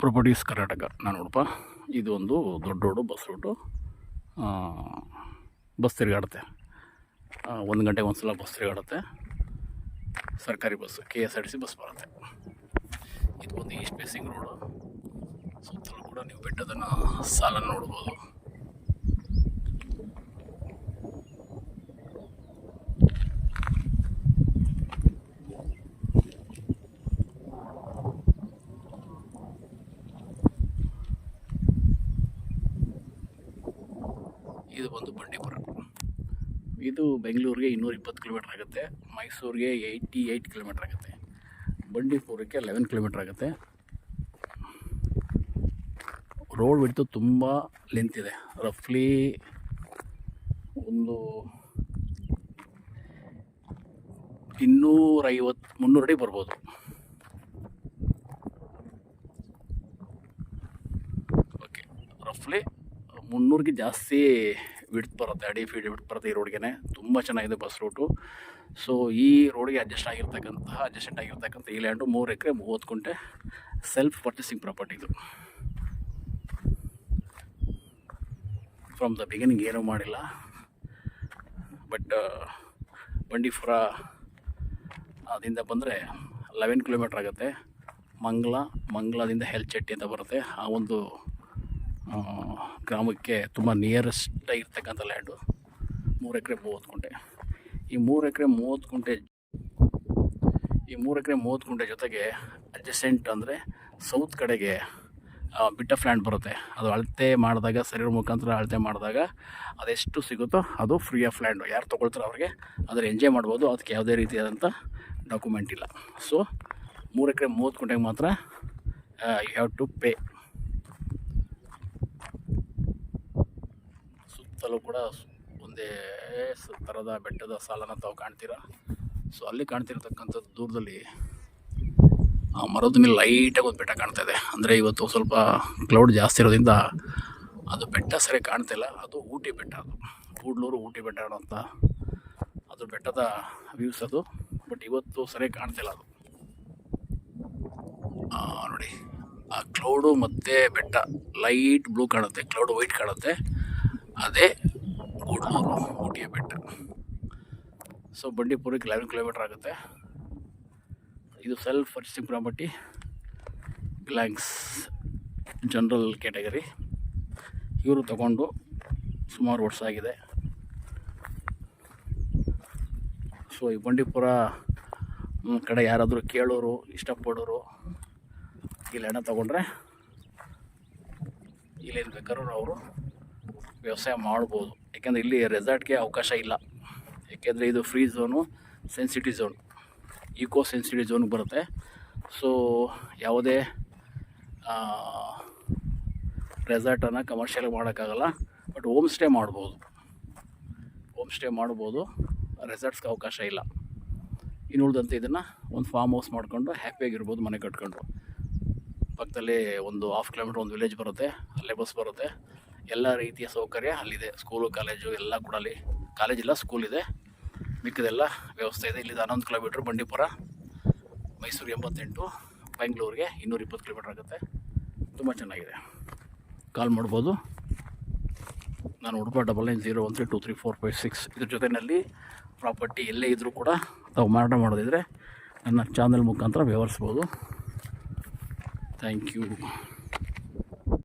Properties Karnataka ನಾನು ನೋಡಪ್ಪ ಇದು ಒಂದು ದೊಡ್ಡ ರೋಡು ಬಸ್ ರೂಟು ಬಸ್ ತಿರುಗಾಡುತ್ತೆ ಒಂದು ಗಂಟೆಗೆ ಒಂದು ಸಲ ಬಸ್ ತಿರುಗಾಡುತ್ತೆ. ಸರ್ಕಾರಿ bus K S R T C bus ಬರುತ್ತೆ. ಇದು ಒಂದು ಈಸ್ಟ್ ಫೇಸಿಂಗ್ ರೋಡು ಸುತ್ತಲೂ ಕೂಡ ನೀವು ಬೆಟ್ಟದನ್ನು ಸಾಲನ್ನು ನೋಡ್ಬೋದು. ಇದು ಬಂದು ಬಂಡೀಪುರ. ಇದು ಬೆಂಗಳೂರಿಗೆ ಇನ್ನೂರ ಇಪ್ಪತ್ತು ಕಿಲೋಮೀಟ್ರ್ ಆಗುತ್ತೆ. ಮೈಸೂರಿಗೆ ಏಯ್ಟಿ ಏಯ್ಟ್ ಕಿಲೋಮೀಟ್ರ್ ಆಗುತ್ತೆ. ಬಂಡೀಪುರಕ್ಕೆ ಲೆವೆನ್ ಕಿಲೋಮೀಟ್ರ್ ಆಗುತ್ತೆ. ರೋಡ್ ಬಿಡ್ತು ತುಂಬ ಲೆಂತ್ ಇದೆ. ರಫ್ಲಿ ಒಂದು ಇನ್ನೂರೈವತ್ತು, ಮುನ್ನೂರು ಅಡಿ ಬರ್ಬೋದು. ಓಕೆ ರಫ್ಲಿ ಮುನ್ನೂರಿಗೆ ಜಾಸ್ತಿ ವಿಡ್ತ್ ಬರುತ್ತೆ, ಅಡಿ ಫೀಡ್ ವಿಡ್ತ್ ಬರುತ್ತೆ ಈ ರೋಡ್ಗೆ ತುಂಬ ಚೆನ್ನಾಗಿದೆ ಬಸ್ ರೂಟು ಸೊ ಈ ರೋಡ್ಗೆ ಅಡ್ಜಸ್ಟ್ ಆಗಿರ್ತಕ್ಕಂತಹ ಅಡ್ಜಸ್ಟೆಂಟ್ ಆಗಿರ್ತಕ್ಕಂಥ ಈ ಲ್ಯಾಂಡು ಮೂರು ಎಕರೆ ಮೂವತ್ತು ಕುಂಟೆ ಸೆಲ್ಫ್ ಪರ್ಚೇಸಿಂಗ್ ಪ್ರಾಪರ್ಟಿ ಇದು. ಫ್ರಮ್ ದ ಬಿಗಿನಿಂಗ್ ಏನೂ ಮಾಡಿಲ್ಲ. ಬಟ್ ಬಂಡೀಪುರ ಅದಿಂದ ಬಂದರೆ ಲೆವೆನ್ ಕಿಲೋಮೀಟ್ರ್ ಆಗುತ್ತೆ. ಮಂಗ್ಲ, ಮಂಗ್ಲದಿಂದ ಹೆಲ್ಚಟ್ಟಿ ಅಂತ ಬರುತ್ತೆ. ಆ ಒಂದು ಗ್ರಾಮಕ್ಕೆ ತುಂಬ ನಿಯರೆಸ್ಟ್ ಇರ್ತಕ್ಕಂಥ ಲ್ಯಾಂಡು ಮೂರು ಎಕರೆ ಮೂವತ್ತು ಗುಂಟೆ. ಈ ಮೂರು ಎಕರೆ ಮೂವತ್ತು ಗುಂಟೆ ಈ ಮೂರು ಎಕರೆ ಮೂವತ್ತು ಗುಂಟೆ ಜೊತೆಗೆ ಅಡ್ಜಸೆಂಟ್ ಅಂದರೆ ಸೌತ್ ಕಡೆಗೆ ಬಿಟ್ಟ ಫ್ಲ್ಯಾಂಡ್ ಬರುತ್ತೆ. ಅದು ಅಳತೆ ಮಾಡಿದಾಗ, ಸರಿರ ಮುಖಾಂತರ ಅಳತೆ ಮಾಡಿದಾಗ ಅದೆಷ್ಟು ಸಿಗುತ್ತೋ ಅದು ಫ್ರೀ ಆಫ್ ಲ್ಯಾಂಡು ಯಾರು ತೊಗೊಳ್ತಾರೋ ಅವ್ರಿಗೆ ಅದನ್ನು ಎಂಜಾಯ್ ಮಾಡ್ಬೋದು. ಅದಕ್ಕೆ ಯಾವುದೇ ರೀತಿಯಾದಂಥ ಡಾಕ್ಯುಮೆಂಟ್ ಇಲ್ಲ. ಸೊ ಮೂರು ಎಕರೆ ಮೂವತ್ತು ಕುಂಟೆಗೆ ಮಾತ್ರ ಯು ಹ್ಯಾವ್ ಟು ಪೇ ಸುತ್ತಲೂ ಕೂಡ ಒಂದೇ ಥರದ ಬೆಟ್ಟದ ಸಾಲನ ತಾವು ಕಾಣ್ತೀರಾ? ಸೊ ಅಲ್ಲಿ ಕಾಣ್ತಿರ್ತಕ್ಕಂಥದ್ದು ದೂರದಲ್ಲಿ, ಆ ಮರದ ಮೇಲೆ ಲೈಟಾಗಿ ಒಂದು ಬೆಟ್ಟ ಕಾಣ್ತಾ ಇದೆ. ಅಂದರೆ ಇವತ್ತು ಸ್ವಲ್ಪ ಕ್ಲೌಡ್ ಜಾಸ್ತಿ ಇರೋದ್ರಿಂದ ಅದು ಬೆಟ್ಟ ಸರಿ ಕಾಣ್ತಿಲ್ಲ ಅದು ಊಟಿ ಬೆಟ್ಟ ಅದು. ಕೂಡ್ಲೂರು ಊಟಿ ಬೆಟ್ಟ ಅಂತ ಅದು ಬೆಟ್ಟದ ವ್ಯೂಸ್ ಅದು. ಬಟ್ ಇವತ್ತು ಸರಿ ಕಾಣ್ತಿಲ್ಲ ಅದು. ನೋಡಿ. ಆ ಕ್ಲೌಡು ಮತ್ತು ಬೆಟ್ಟ ಲೈಟ್ ಬ್ಲೂ ಕಾಣುತ್ತೆ. ಕ್ಲೌಡ್ ವೈಟ್ ಕಾಣುತ್ತೆ. ಅದೇ ಕೂಡ್ಲೂರು ಊಟಿಯ ಬೆಟ್ಟ. ಸೊ ಬಂಡೀಪುರಕ್ಕೆ ಲೆವೆನ್ ಕಿಲೋಮೀಟ್ರ್ ಆಗುತ್ತೆ. ಇದು self purchasing property belongs general category ಇವರು ತಗೊಂಡು ಸುಮಾರು ವರ್ಷ ಆಗಿದೆ. ಸೊ ಈ ಬಂಡೀಪುರ ಕಡೆ ಯಾರಾದರೂ ಕೇಳೋರು, ಇಷ್ಟಪಡೋರು, ಇಲ್ಲಿ ಹಣ ತಗೊಂಡ್ರೆ, ಇಲ್ಲೇನು ಬೇಕಾದ್ರೂ ಅವರು ವ್ಯವಸಾಯ ಮಾಡ್ಬೋದು. ಯಾಕೆಂದರೆ ಇಲ್ಲಿ ರೆಸಾರ್ಟ್ಗೆ ಅವಕಾಶ ಇಲ್ಲ. ಯಾಕೆಂದರೆ ಇದು free zone sensitive zone eco sensitive ಝೋನ್ಗೆ ಬರುತ್ತೆ. ಸೊ ಯಾವುದೇ ರೆಸಾರ್ಟನ್ನು ಕಮರ್ಷಿಯಲ್ ಮಾಡೋಕ್ಕಾಗಲ್ಲ. ಬಟ್ ಹೋಮ್ ಸ್ಟೇ ಮಾಡ್ಬೋದು. ಹೋಮ್ ಸ್ಟೇ ಮಾಡ್ಬೋದು. ರೆಸಾರ್ಟ್ಸ್ಗೆ ಅವಕಾಶ ಇಲ್ಲ. ಇನ್ನು ಉಳಿದಂತೆ ಇದನ್ನು ಒಂದು ಫಾರ್ಮ್ ಹೌಸ್ ಮಾಡಿಕೊಂಡು ಹ್ಯಾಪಿಯಾಗಿರ್ಬೋದು ಮನೆ ಕಟ್ಕೊಂಡು. ಪಕ್ಕದಲ್ಲಿ ಒಂದು ಹಾಫ್ ಕಿಲೋಮೀಟ್ರ್ ಒಂದು ವಿಲೇಜ್ ಬರುತ್ತೆ. ಅಲ್ಲೇ ಬಸ್ ಬರುತ್ತೆ. ಎಲ್ಲ ರೀತಿಯ ಸೌಕರ್ಯ ಅಲ್ಲಿದೆ. ಸ್ಕೂಲು ಕಾಲೇಜು ಎಲ್ಲ ಕೂಡ ಅಲ್ಲಿ ಕಾಲೇಜಿಲ್ಲ ಸ್ಕೂಲ್ ಇದೆ. ಮಿಕ್ಕದೆಲ್ಲ ವ್ಯವಸ್ಥೆ ಇದೆ. ಇಲ್ಲಿ ಹನ್ನೊಂದು ಕಿಲೋಮೀಟ್ರ್ ಬಂಡೀಪುರ, ಮೈಸೂರು ಎಂಬತ್ತೆಂಟು, ಬೆಂಗಳೂರಿಗೆ ಇನ್ನೂರ ಇಪ್ಪತ್ತು ಕಿಲೋಮೀಟ್ರ್ ಆಗುತ್ತೆ. ತುಂಬ ಚೆನ್ನಾಗಿದೆ. ಕಾಲ್ ಮಾಡ್ಬೋದು. ನಾನು Udupa double nine zero one three two three four five six ಇದ್ರ ಜೊತೆಯಲ್ಲಿ ಪ್ರಾಪರ್ಟಿ ಎಲ್ಲೇ ಇದ್ದರೂ ಕೂಡ ತಾವು ಮಾರಾಟ ಮಾಡೋದಿದ್ರೆ ನನ್ನ ಚಾನಲ್ ಮುಖಾಂತರ ವ್ಯವಹರಿಸ್ಬೋದು ಥ್ಯಾಂಕ್ ಯು